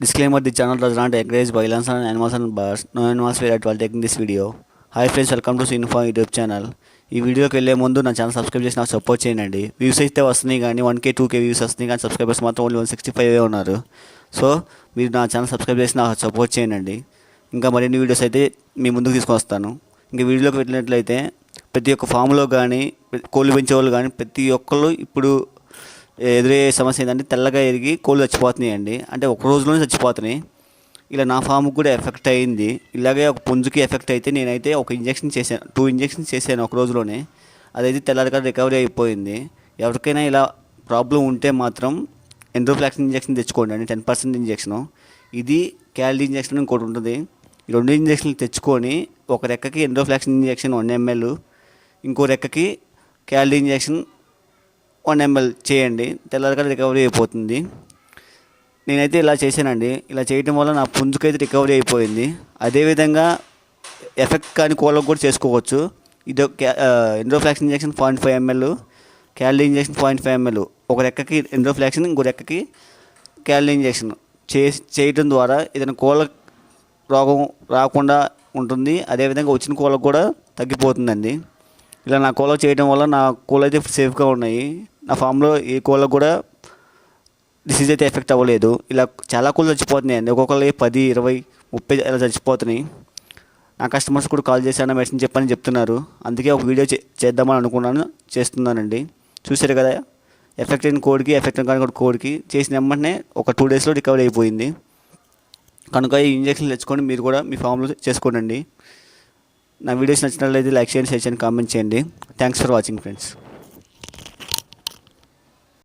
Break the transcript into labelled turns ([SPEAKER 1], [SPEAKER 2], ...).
[SPEAKER 1] Disclaimer The channel does not encourage violence on animals and birds. No animals were hurt while taking this video. Hi friends welcome to సిన్ఫా YouTube channel ఈ వీడియోకి వెళ్ళే ముందు నా channel subscribe చేసి నాకు support చేయండి views అయితే వస్తున్నాయి కానీ one K two K views వస్తున్నాయి కానీ సబ్స్క్రైబర్స్ మాత్రం ఓన్లీ వన్ సిక్స్టీ ఫైవ్ ఉన్నారు సో మీరు నా ఛానల్ సబ్స్క్రైబ్ చేసి నాకు సపోర్ట్ చేయండి ఇంకా మరిన్ని వీడియోస్ అయితే మీ ముందుకు తీసుకొని వస్తాను ఇంకా వీడియోకి వెళ్ళినట్లయితే ప్రతి ఒక్క ఫామ్లో కానీ కోళ్ళు పెంచే వాళ్ళు కానీ ప్రతి ఒక్కళ్ళు ఇప్పుడు ఎదురయ్యే సమస్య ఏంటంటే తెల్లగా ఎరిగి కోళ్ళు చచ్చిపోతున్నాయి అండి. అంటే ఒక రోజులోనే చచ్చిపోతున్నాయి. ఇలా నా ఫామ్కి కూడా ఎఫెక్ట్ అయింది. ఇలాగే ఒక పుంజుకి ఎఫెక్ట్ అయితే నేనైతే ఒక ఇంజెక్షన్ చేశాను. టూ ఇంజెక్షన్స్ చేశాను ఒక రోజులోనే. అదైతే తెల్లారిగా రికవరీ అయిపోయింది. ఎవరికైనా ఇలా ప్రాబ్లం ఉంటే మాత్రం ఎండ్రోఫ్లాక్సిన్ ఇంజెక్షన్ తెచ్చుకోండి అండి. Ten percent injection. ఇది క్యాలరీ ఇంజెక్షన్ ఇంకోటి ఉంటుంది. ఈ రెండు ఇంజెక్షన్లు తెచ్చుకొని ఒక రెక్కకి ఎండ్రోఫ్లాక్సిన్ ఇంజెక్షన్ వన్ ఎంఎల్ ఇంకో రెక్కకి క్యాలరీ ఇంజెక్షన్ వన్ ఎంఎల్ చేయండి తెల్లారిగా రికవరీ అయిపోతుంది. నేనైతే ఇలా చేశానండి. ఇలా చేయడం వల్ల నా పుంజుకైతే రికవరీ అయిపోయింది. అదేవిధంగా ఎఫెక్ట్ కాని కోళ్ళకు కూడా చేసుకోవచ్చు. ఇది enroflox injection point five ML calorie injection point five ML. ఒక రెక్కకి ఎండ్రోఫ్లాక్సిన్ ఇంకో రెక్కకి క్యాలరీ ఇంజెక్షన్. చే చేయడం ద్వారా ఏదైనా కోళ్ళ రోగం రాకుండా ఉంటుంది. అదేవిధంగా వచ్చిన కోళ్ళకు కూడా తగ్గిపోతుందండి. ఇలా నా కోళ్ళకు చేయడం వల్ల నా కోళ్ళు అయితే సేఫ్గా ఉన్నాయి. నా ఫామ్లో ఏ కోళ్ళకు కూడా డిసీజ్ అయితే ఎఫెక్ట్ అవ్వలేదు. ఇలా చాలా కోళ్ళు చచ్చిపోతున్నాయి అండి. ఒక్కొక్కరు పది ఇరవై ముప్పై ఇలా చచ్చిపోతున్నాయి. నా కస్టమర్స్ కూడా కాల్ చేశాను మెడిసిన్ చెప్పని చెప్తున్నారు. అందుకే ఒక వీడియో చేద్దామని అనుకున్నాను చేస్తున్నానండి. చూసారు కదా ఎఫెక్ట్ అయిన కోడికి ఎఫెక్ట్ అయిన కోడికి చేసిన వెంటనే ఒక టూ డేస్లో రికవరీ అయిపోయింది. కనుక ఈ ఇంజక్షన్ తెచ్చుకొని మీరు కూడా మీ ఫామ్లో చేసుకోనండి నా వీడియోస్ నచ్చినట్లయితే లైక్ చేయండి షేర్ చేయండి కామెంట్ చేయండి. Thanks for watching friends